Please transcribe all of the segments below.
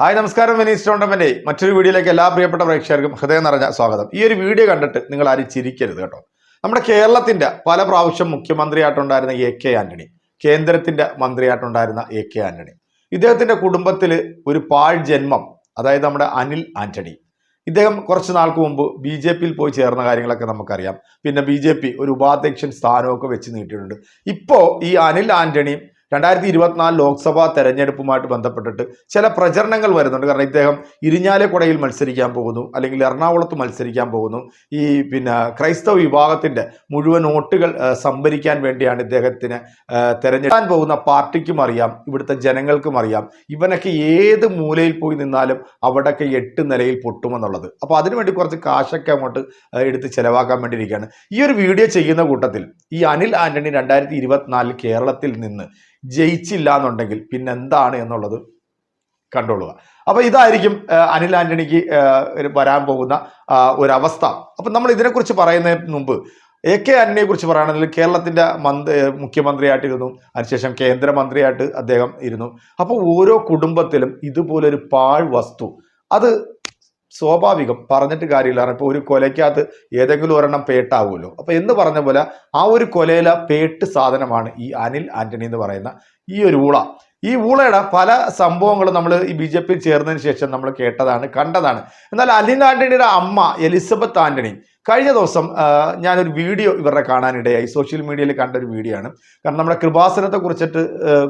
Hi നമസ്കാരം. വിനീസ് ടോണ്ടമന്റെ മറ്റൊരു വീഡിയോയിലേക്ക് എല്ലാ പ്രിയപ്പെട്ട പ്രേക്ഷകർക്കും ഹൃദയം നിറഞ്ഞ സ്വാഗതം. ഈ ഒരു വീഡിയോ കണ്ടിട്ട് നിങ്ങൾ ആരും ചിരിക്കരുത് കേട്ടോ. നമ്മുടെ കേരളത്തിന്റെ പല പ്രാവശ്യം മുഖ്യമന്ത്രിയായിട്ടുണ്ടായിരുന്ന എ കെ ആന്റണി കേന്ദ്രത്തിന്റെ മന്ത്രിയായിട്ടുണ്ടായിരുന്ന എ കെ ആന്റണി ഇദ്ദേഹത്തിന്റെ കുടുംബത്തിൽ ഒരു പാഴ് ജന്മം അതായത് നമ്മുടെ അനിൽ ആന്റണി. ഇദ്ദേഹം കുറച്ച് നാൾക്ക് മുമ്പ് ബി ജെ പിയിൽ പോയി ചേർന്ന കാര്യങ്ങളൊക്കെ നമുക്കറിയാം. പിന്നെ ബി ജെ പി ഒരു ഉപാധ്യക്ഷൻ സ്ഥാനമൊക്കെ വെച്ച് നീട്ടിയിട്ടുണ്ട്. ഇപ്പോൾ ഈ അനിൽ ആന്റണി രണ്ടായിരത്തി ഇരുപത്തിനാല് ലോക്സഭാ തെരഞ്ഞെടുപ്പുമായിട്ട് ബന്ധപ്പെട്ടിട്ട് ചില പ്രചരണങ്ങൾ വരുന്നുണ്ട്. കാരണം ഇദ്ദേഹം ഇരിഞ്ഞാലക്കുടയിൽ മത്സരിക്കാൻ പോകുന്നു അല്ലെങ്കിൽ എറണാകുളത്ത് മത്സരിക്കാൻ പോകുന്നു. ഈ പിന്നെ ക്രൈസ്തവ വിഭാഗത്തിന്റെ മുഴുവൻ വോട്ടുകൾ സംഭരിക്കാൻ വേണ്ടിയാണ് ഇദ്ദേഹത്തിന് തെരഞ്ഞെടുക്കാൻ പോകുന്ന പാർട്ടിക്കും അറിയാം ഇവിടുത്തെ ജനങ്ങൾക്കും അറിയാം. ഇവനൊക്കെ ഏത് മൂലയിൽ പോയി നിന്നാലും അവിടെയൊക്കെ എട്ട് നിലയിൽ പൊട്ടുമെന്നുള്ളത്. അപ്പോൾ അതിനുവേണ്ടി കുറച്ച് കാശൊക്കെ അങ്ങോട്ട് എടുത്ത് ചിലവാക്കാൻ വേണ്ടിയിരിക്കുകയാണ്. ഈ ഒരു വീഡിയോ ചെയ്യുന്ന കൂട്ടത്തിൽ ഈ അനിൽ ആന്റണി രണ്ടായിരത്തി ഇരുപത്തിനാലിൽ കേരളത്തിൽ നിന്ന് ജയിച്ചില്ല എന്നുണ്ടെങ്കിൽ പിന്നെ എന്താണ് എന്നുള്ളത് കണ്ടോളുക അപ്പൊ ഇതായിരിക്കും അനിൽ ആന്റണിക്ക് വരാൻ പോകുന്ന ഒരു ഒരവസ്ഥ. അപ്പൊ നമ്മൾ ഇതിനെക്കുറിച്ച് പറയുന്നതിന് മുമ്പ് എ കെ ആന്റണിയെ കുറിച്ച് പറയുകയാണെങ്കിൽ കേരളത്തിന്റെ മന്ത്രി മുഖ്യമന്ത്രിയായിട്ടിരുന്നു. അതിനുശേഷം കേന്ദ്രമന്ത്രിയായിട്ട് അദ്ദേഹം ഇരുന്നു. അപ്പോൾ ഓരോ കുടുംബത്തിലും ഇതുപോലൊരു പാഴ് വസ്തു അത് സ്വാഭാവികം. പറഞ്ഞിട്ട് കാര്യമില്ല. കാരണം ഇപ്പോൾ ഒരു കൊലയ്ക്കകത്ത് ഏതെങ്കിലും ഒരെണ്ണം പേട്ടാവുമല്ലോ. അപ്പോൾ എന്ന് പറഞ്ഞ പോലെ ആ ഒരു കൊലയിലെ പേട്ട് സാധനമാണ് ഈ അനിൽ ആന്റണി എന്ന് പറയുന്ന ഈ ഒരു ഊള. ഈ ഊളയുടെ പല സംഭവങ്ങളും നമ്മൾ ഈ ബി ജെ പിയിൽ ചേർന്നതിന് ശേഷം നമ്മൾ കേട്ടതാണ് കണ്ടതാണ്. എന്നാൽ അനിൽ ആന്റണിയുടെ അമ്മ എലിസബത്ത് ആന്റണി കഴിഞ്ഞ ദിവസം ഞാനൊരു വീഡിയോ ഇവരുടെ കാണാനിടയായി. സോഷ്യൽ മീഡിയയിൽ കണ്ട ഒരു വീഡിയോ ആണ് കാരണം നമ്മുടെ കൃപാസനത്തെ കുറിച്ചിട്ട്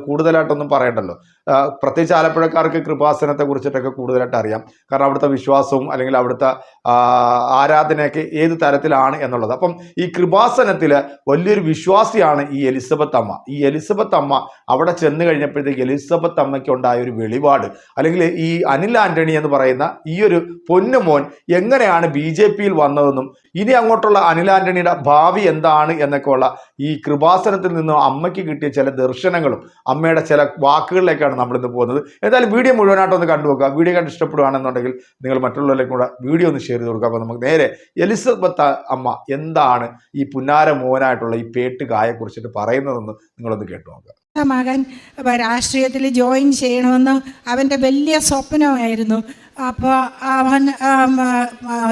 കൂടുതലായിട്ടൊന്നും പറയണ്ടല്ലോ. പ്രത്യേകിച്ച് ആലപ്പുഴക്കാർക്ക് കൃപാസനത്തെ കുറിച്ചിട്ടൊക്കെ കൂടുതലായിട്ട് അറിയാം. കാരണം അവിടുത്തെ വിശ്വാസവും അല്ലെങ്കിൽ അവിടുത്തെ ആരാധനയൊക്കെ ഏത് തരത്തിലാണ് എന്നുള്ളത്. അപ്പം ഈ കൃപാസനത്തിൽ വലിയൊരു വിശ്വാസിയാണ് ഈ എലിസബത്ത് അമ്മ. ഈ എലിസബത്ത് അമ്മ അവിടെ ചെന്ന് കഴിഞ്ഞപ്പോഴത്തേക്ക് എലിസബത്ത് അമ്മയ്ക്ക് ഉണ്ടായ ഒരു വെളിപാട് അല്ലെങ്കിൽ ഈ അനിൽ ആന്റണി എന്ന് പറയുന്ന ഈ ഒരു പൊന്നുമോൻ എങ്ങനെയാണ് ബി ജെ പിയിൽ വന്നതെന്നും ഇനി അങ്ങോട്ടുള്ള അനിൽ ആന്റണിയുടെ ഭാവി എന്താണ് എന്നൊക്കെ ഉള്ള ഈ കൃപാസനത്തിൽ നിന്നും അമ്മയ്ക്ക് കിട്ടിയ ചില ദർശനങ്ങളും അമ്മയുടെ ചില വാക്കുകളിലേക്കാണ് നമ്മൾ ഇന്ന് പോകുന്നത്. എന്തായാലും വീഡിയോ മുഴുവനായിട്ടൊന്ന് കണ്ടുവെക്കുക വീഡിയോ കണ്ട് ഇഷ്ടപ്പെടുകയാണെന്നുണ്ടെങ്കിൽ നിങ്ങൾ മറ്റുള്ളവരിലേക്കും കൂടെ വീഡിയോ ഒന്ന് ഷെയർ ചെയ്ത് കൊടുക്കുക. അപ്പോൾ നമുക്ക് നേരെ എലിസബത്ത് അമ്മ എന്താണ് ഈ പുന്നാര മോനായിട്ടുള്ള ഈ പേട്ട് കായെക്കുറിച്ചിട്ട് പറയുന്നതെന്ന് നിങ്ങളൊന്ന് കേട്ടു നോക്കുക. മകൻ രാഷ്ട്രീയത്തിൽ ജോയിൻ ചെയ്യണമെന്ന് അവന്റെ വലിയ സ്വപ്നമായിരുന്നു. അപ്പോൾ അവൻ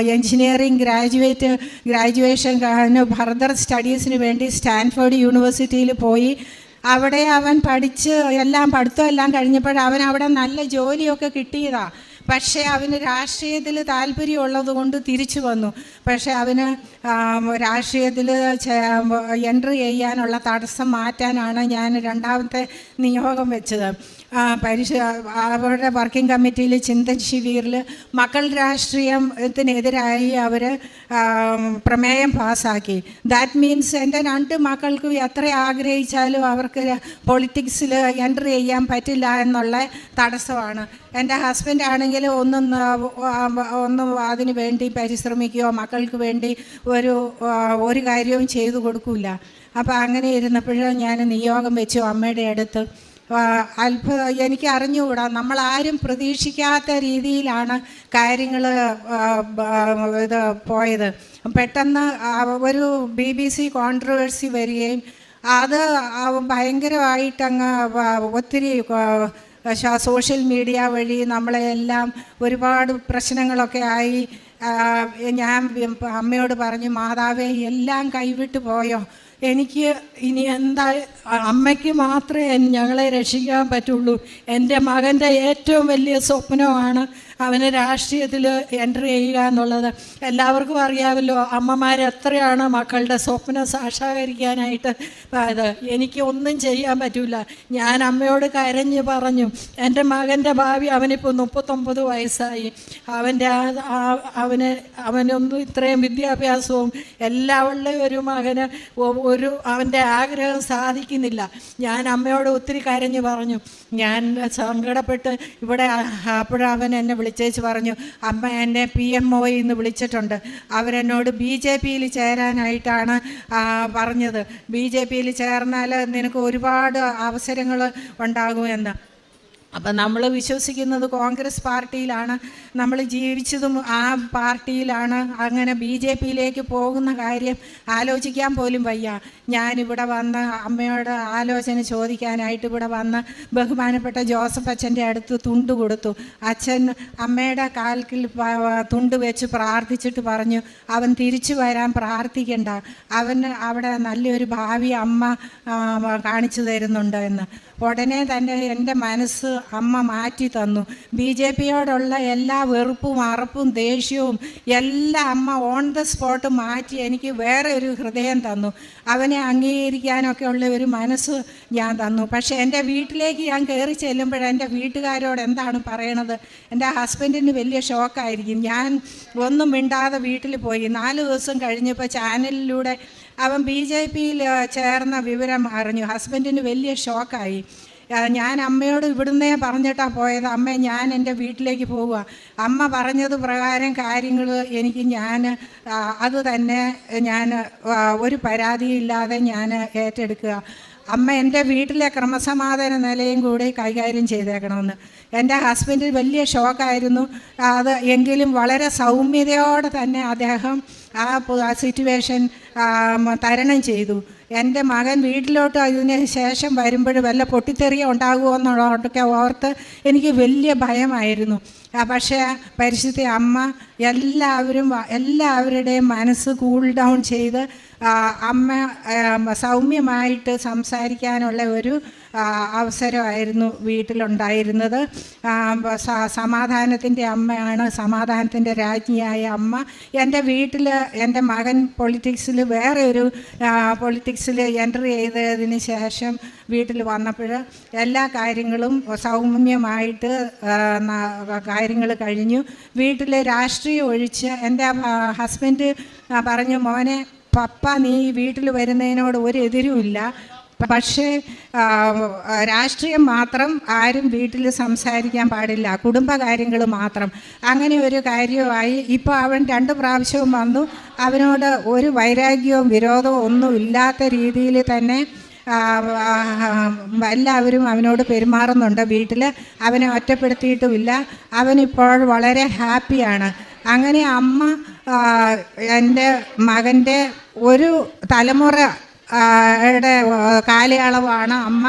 എൻജിനീയറിംഗ് ഗ്രാജുവേറ്റ് ഗ്രാജുവേഷൻ ഫർദർ സ്റ്റഡീസിന് വേണ്ടി സ്റ്റാൻഫോർഡ് യൂണിവേഴ്സിറ്റിയിൽ പോയി. അവിടെ അവൻ പഠിച്ച് എല്ലാം പഠിത്തം എല്ലാം കഴിഞ്ഞപ്പോൾ അവൻ അവിടെ നല്ല ജോലിയൊക്കെ കിട്ടിയതാണ് പക്ഷേ അവന് രാഷ്ട്രീയത്തിൽ താല്പര്യമുള്ളത് കൊണ്ട് തിരിച്ചു വന്നു. പക്ഷേ അവന് രാഷ്ട്രീയത്തിൽ എൻട്രി ചെയ്യാനുള്ള തടസ്സം മാറ്റാനാണ് ഞാൻ രണ്ടാമത്തെ നിയോഗം വെച്ചത്. പരിശ അവരുടെ വർക്കിംഗ് കമ്മിറ്റിയിൽ ചിന്തൻ ശിബിറിൽ മക്കൾ രാഷ്ട്രീയത്തിനെതിരായി അവർ പ്രമേയം പാസ്സാക്കി ദാറ്റ് മീൻസ് എന്റെ രണ്ട് മക്കൾക്കും എത്ര ആഗ്രഹിച്ചാലും അവർക്ക് പൊളിറ്റിക്സിൽ എന്റർ ചെയ്യാൻ പറ്റില്ല എന്നുള്ള തടസ്സമാണ്. എന്റെ ഹസ്ബൻഡ് ആണെങ്കിൽ ഒന്നും ഒന്നും അതിന് വേണ്ടി പരിശ്രമിക്കുകയോ മക്കൾക്ക് വേണ്ടി ഒരു ഒരു കാര്യവും ചെയ്തു കൊടുക്കില്ല അപ്പോൾ അങ്ങനെ ഇരുന്നപ്പോഴും ഞാൻ നിയോഗം വെച്ചു അമ്മയുടെ അടുത്ത്. അത്ഭുത എനിക്ക് അറിഞ്ഞുകൂടാ നമ്മൾ ആരും പ്രതീക്ഷിക്കാത്ത രീതിയിലാണ് കാര്യങ്ങൾ ഇത് പോയത്. പെട്ടെന്ന് ഒരു ബി ബി സി കോൺട്രവേഴ്സി വരികയും അത് ഭയങ്കരമായിട്ടങ്ങ് ഒത്തിരി സോഷ്യൽ മീഡിയ വഴി നമ്മളെല്ലാം ഒരുപാട് പ്രശ്നങ്ങളൊക്കെ ആയി. ഞാൻ അമ്മയോട് പറഞ്ഞു മാതാവേ എല്ലാം കൈവിട്ട് പോയോ? എനിക്ക് ഇനി എന്താ അമ്മയ്ക്ക് മാത്രമേ ഞങ്ങളെ രക്ഷിക്കാൻ പറ്റുള്ളൂ. എന്റെ മകന്റെ ഏറ്റവും വലിയ സ്വപ്നമാണ് അവന് രാഷ്ട്രീയത്തിൽ എന്റർ ചെയ്യുക എന്നുള്ളത് എല്ലാവർക്കും അറിയാമല്ലോ. അമ്മമാർ എത്രയാണ് മക്കളുടെ സ്വപ്നം സാക്ഷാകരിക്കാനായിട്ട് അത് എനിക്ക് ഒന്നും ചെയ്യാൻ പറ്റില്ല ഞാൻ അമ്മയോട് കരഞ്ഞ് പറഞ്ഞു എന്റെ മകന്റെ ഭാവി അവനിപ്പോൾ മുപ്പത്തൊമ്പത് വയസ്സായി. അവന്റെ അവന് അവനൊന്നും ഇത്രയും വിദ്യാഭ്യാസവും എല്ലാം ഉള്ള ഒരു മകന് ഒരു അവന്റെ ആഗ്രഹം സാധിക്കുന്നില്ല. ഞാൻ അമ്മയോട് ഒത്തിരി കരഞ്ഞ് പറഞ്ഞു. ഞാൻ സങ്കടപ്പെട്ട് ഇവിടെ അപ്പോഴവൻ എന്നെ വിളിച്ചേച്ച് പറഞ്ഞു അമ്മ എന്നെ പി എം ഒയിൽ നിന്ന് വിളിച്ചിട്ടുണ്ട്. അവരെന്നോട് ബി ജെ പിയിൽ ചേരാനായിട്ടാണ് പറഞ്ഞത്. ബി ജെ പിയിൽ ചേർന്നാൽ നിനക്ക് ഒരുപാട് അവസരങ്ങൾ ഉണ്ടാകുമെന്ന്. അപ്പം നമ്മൾ വിശ്വസിക്കുന്നത് കോൺഗ്രസ് പാർട്ടിയിലാണ് നമ്മൾ ജീവിച്ചതും ആ പാർട്ടിയിലാണ് അങ്ങനെ ബി ജെ പിയിലേക്ക് പോകുന്ന കാര്യം ആലോചിക്കാൻ പോലും വയ്യ. ഞാനിവിടെ വന്ന് അമ്മയോട് ആലോചന ചോദിക്കാനായിട്ട് ഇവിടെ വന്ന് ബഹുമാനപ്പെട്ട ജോസഫ് അച്ഛന്റെ അടുത്ത് തുണ്ട് കൊടുത്തു. അച്ഛൻ അമ്മയുടെ കാൽക്കിൽ തുണ്ട് വെച്ച് പ്രാർത്ഥിച്ചിട്ട് പറഞ്ഞു അവൻ തിരിച്ചു വരാൻ പ്രാർത്ഥിക്കണ്ട. അവന് അവിടെ നല്ലൊരു ഭാവി അമ്മ കാണിച്ചു തരുന്നുണ്ട് എന്ന്. ഉടനെ തന്നെ എന്റെ മനസ്സ് അമ്മ മാറ്റി തന്നു. ബി ജെ പിയോടുള്ള എല്ലാ വെറുപ്പും അറപ്പും ദേഷ്യവും എല്ലാം അമ്മ ഓൺ ദ സ്പോട്ട് മാറ്റി എനിക്ക് വേറെ ഒരു ഹൃദയം തന്നു. അവനെ അംഗീകരിക്കാനൊക്കെ ഉള്ള ഒരു മനസ്സ് ഞാൻ തന്നു. പക്ഷേ എന്റെ വീട്ടിലേക്ക് ഞാൻ കയറി ചെല്ലുമ്പോൾ എന്റെ വീട്ടുകാരോട് എന്താണ് പറയണത്? എന്റെ ഹസ്ബൻഡിന് വലിയ ഷോക്കായിരിക്കും ഞാൻ ഒന്നും മിണ്ടാതെ വീട്ടിൽ പോയി. നാല് ദിവസം കഴിഞ്ഞപ്പോൾ ചാനലിലൂടെ അവൻ ബി ജെ പിയിൽ ചേർന്ന വിവരം അറിഞ്ഞു. ഹസ്ബൻഡിന് വലിയ ഷോക്കായി. ഞാൻ അമ്മയോട് ഇവിടുന്നേ പറഞ്ഞിട്ടാ പോയത്. അമ്മ ഞാൻ എന്റെ വീട്ടിലേക്ക് പോവുക. അമ്മ പറഞ്ഞത് പ്രകാരം കാര്യങ്ങൾ എനിക്ക് ഞാൻ അത് തന്നെ ഞാൻ ഒരു പരാതിയില്ലാതെ ഞാൻ ഏറ്റെടുക്കുക. അമ്മ എന്റെ വീട്ടിലെ ക്രമസമാധാന നിലയും കൂടി കൈകാര്യം ചെയ്തേക്കണമെന്ന്. എന്റെ ഹസ്ബൻഡിന് വലിയ ഷോക്കായിരുന്നു. അത് എങ്കിലും വളരെ സൗമ്യതയോടെ തന്നെ അദ്ദേഹം ആ സിറ്റുവേഷൻ തരണം ചെയ്തു. എന്റെ മകൻ വീട്ടിലോട്ട് അതിന് ശേഷം വരുമ്പോഴും വല്ല പൊട്ടിത്തെറിയ ഉണ്ടാകുമോ എന്നുള്ളതൊക്കെ ഓർത്ത് എനിക്ക് വലിയ ഭയമായിരുന്നു. പക്ഷേ പരിശുദ്ധ അമ്മ എല്ലാവരും എല്ലാവരുടെയും മനസ്സ് കൂൾ ഡൗൺ ചെയ്ത് അമ്മ സൗമ്യമായിട്ട് സംസാരിക്കാനുള്ള ഒരു അവസരമായിരുന്നു വീട്ടിലുണ്ടായിരുന്നത്. സമാധാനത്തിന്റെ അമ്മയാണ് സമാധാനത്തിന്റെ രാജ്ഞിയായ അമ്മ. എന്റെ വീട്ടിൽ എന്റെ മകൻ പൊളിറ്റിക്സിൽ വേറെ ഒരു പൊളിറ്റിക്സിൽ എന്റർ ചെയ്തതിന് ശേഷം വീട്ടിൽ വന്നപ്പോൾ എല്ലാ കാര്യങ്ങളും സൗമ്യമായിട്ട് കാര്യങ്ങൾ കഴിഞ്ഞു. വീട്ടിലെ രാഷ്ട്രീയം ഒഴിച്ച് എന്റെ ഹസ്ബൻഡ് പറഞ്ഞു മോനെ പപ്പ നീ വീട്ടിൽ വരുന്നതിനോട് ഒരു എതിരുമില്ല പക്ഷേ രാഷ്ട്രീയം മാത്രം ആരും വീട്ടിൽ സംസാരിക്കാൻ പാടില്ല. കുടുംബകാര്യങ്ങൾ മാത്രം. അങ്ങനെ ഒരു കാര്യമായി ഇപ്പോൾ അവൻ രണ്ട് പ്രാവശ്യവും വന്നു. അവനോട് ഒരു വൈരാഗ്യവും വിരോധവും ഒന്നും ഇല്ലാത്ത രീതിയിൽ തന്നെ എല്ലാവരും അവനോട് പെരുമാറുന്നുണ്ട് വീട്ടിൽ. അവനെ ഒറ്റപ്പെടുത്തിയിട്ടുമില്ല. അവനിപ്പോൾ വളരെ ഹാപ്പിയാണ്. അങ്ങനെ അമ്മ എന്റെ മകന്റെ ഒരു തലമുറ യുടെ കാലയളവാണ് അമ്മ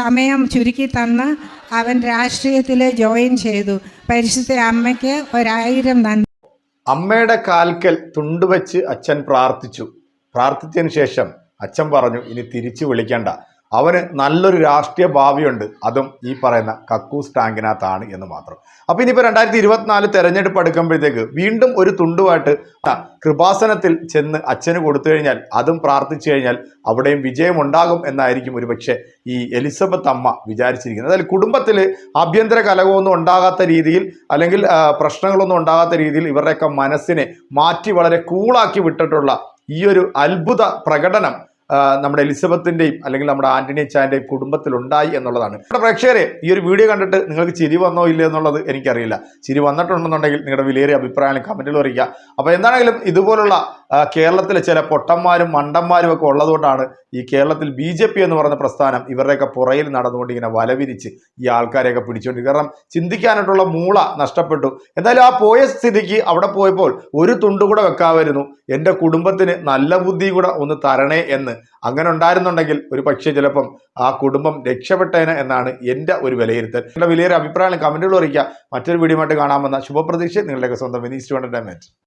സമയം ചുരുക്കി തന്ന് അവൻ രാഷ്ട്രീയത്തിൽ ജോയിൻ ചെയ്തു. പരിശുദ്ധ അമ്മയ്ക്ക് ഒരായിരം നന്ദി. അമ്മയുടെ കാൽക്കൽ തുണ്ടുവച്ച് അച്ഛൻ പ്രാർത്ഥിച്ചു. പ്രാർത്ഥിച്ചതിന് ശേഷം അച്ഛൻ പറഞ്ഞു ഇനി തിരിച്ചു വിളിക്കണ്ട. അവന് നല്ലൊരു രാഷ്ട്രീയ ഭാവിയുണ്ട്. അതും ഈ പറയുന്ന കക്കൂസ് ടാങ്കിനകത്താണ് എന്ന് മാത്രം. അപ്പൊ ഇനിയിപ്പോ രണ്ടായിരത്തി ഇരുപത്തിനാല് തെരഞ്ഞെടുപ്പ് അടുക്കുമ്പോഴത്തേക്ക് വീണ്ടും ഒരു തുണ്ടുമായിട്ട് കൃപാസനത്തിൽ ചെന്ന് അച്ഛന് കൊടുത്തു കഴിഞ്ഞാൽ അതും പ്രാർത്ഥിച്ചു കഴിഞ്ഞാൽ അവിടെയും വിജയമുണ്ടാകും എന്നായിരിക്കും ഒരു പക്ഷേ ഈ എലിസബത്ത് അമ്മ വിചാരിച്ചിരിക്കുന്നത്. അതായത് കുടുംബത്തിൽ ആഭ്യന്തര കലകമൊന്നും ഉണ്ടാകാത്ത രീതിയിൽ അല്ലെങ്കിൽ പ്രശ്നങ്ങളൊന്നും ഉണ്ടാകാത്ത രീതിയിൽ ഇവരുടെയൊക്കെ മനസ്സിനെ മാറ്റി വളരെ കൂളാക്കി വിട്ടിട്ടുള്ള ഈ ഒരു അത്ഭുത പ്രകടനം നമ്മുടെ എലിസബത്തിന്റെയും അല്ലെങ്കിൽ നമ്മുടെ ആന്റണി ചാന്റെയും കുടുംബത്തിൽ ഉണ്ടായി എന്നുള്ളതാണ്. നമ്മുടെ പ്രേക്ഷകരെ ഈ ഒരു വീഡിയോ കണ്ടിട്ട് നിങ്ങൾക്ക് ചിരി വന്നോ ഇല്ല എന്നുള്ളത് എനിക്കറിയില്ല. ചിരി വന്നിട്ടുണ്ടെന്നുണ്ടെങ്കിൽ നിങ്ങളുടെ വിലയേറിയ അഭിപ്രായങ്ങൾ കമന്റിൽ അറിയിക്കുക. അപ്പോൾ എന്താണെങ്കിലും ഇതുപോലുള്ള കേരളത്തിലെ ചില പൊട്ടന്മാരും മണ്ടന്മാരും ഒക്കെ ഉള്ളതുകൊണ്ടാണ് ഈ കേരളത്തിൽ ബി ജെ പി എന്ന് പറഞ്ഞ പ്രസ്ഥാനം ഇവരുടെയൊക്കെ പുറയിൽ നടന്നുകൊണ്ട് ഇങ്ങനെ വലവിരിച്ച് ഈ ആൾക്കാരെയൊക്കെ പിടിച്ചുകൊണ്ട് കാരണം ചിന്തിക്കാനായിട്ടുള്ള മൂള നഷ്ടപ്പെട്ടു. എന്തായാലും ആ പോയ സ്ഥിതിക്ക് അവിടെ പോയപ്പോൾ ഒരു തുണ്ട് കൂടെ വെക്കാമായിരുന്നു. എന്റെ കുടുംബത്തിന് നല്ല ബുദ്ധി കൂടെ ഒന്ന് തരണേ എന്ന്. അങ്ങനെ ഉണ്ടായിരുന്നുണ്ടെങ്കിൽ ഒരു പക്ഷേ ചിലപ്പം ആ കുടുംബം രക്ഷപ്പെട്ടേനെ എന്നാണ് എന്റെ ഒരു വിലയിരുത്തൽ. നിങ്ങളുടെ വലിയൊരു അഭിപ്രായം കമന്റുകൾ അറിയിക്കുക. മറ്റൊരു വീഡിയോ ആയിട്ട് കാണാമെന്ന ശുഭപ്രതീക്ഷ. നിങ്ങളുടെയൊക്കെ സ്വന്തം വിനീസ് ടു എന്റർടൈൻമെന്റ്